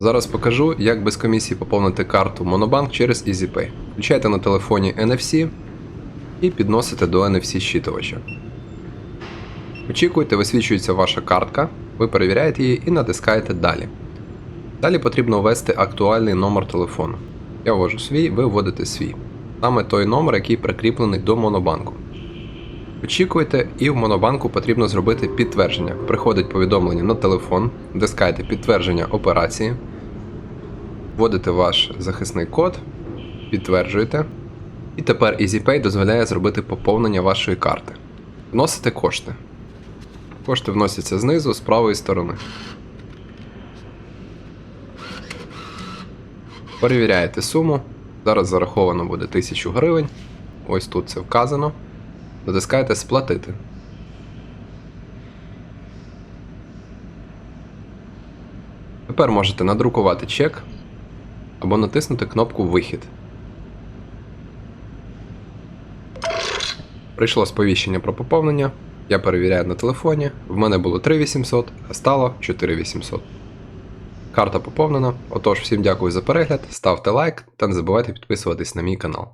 Зараз покажу, як без комісії поповнити карту Monobank через EasyPay. Включайте на телефоні NFC і підносите до NFC щитувача. Очікуйте, висвічується ваша картка, ви перевіряєте її і натискаєте Далі. Далі потрібно ввести актуальний номер телефону. Я ввожу свій, ви вводите свій. Саме той номер, який прикріплений до Монобанку. Очікуйте, і в Монобанку потрібно зробити підтвердження. Приходить повідомлення на телефон, натискаєте підтвердження операції, вводите ваш захисний код, підтверджуєте. І тепер EasyPay дозволяє зробити поповнення вашої карти. Вносите кошти. Кошти вносяться знизу з правої сторони. Перевіряєте суму. Зараз зараховано буде 1000 гривень. Ось тут це вказано. Натискаєте Сплатити. Тепер можете надрукувати чек або натиснути кнопку Вихід. Прийшло сповіщення про поповнення. Я перевіряю на телефоні. В мене було 3800, а стало 4800. Карта поповнена. Отож, всім дякую за перегляд, ставте лайк та не забувайте підписуватись на мій канал.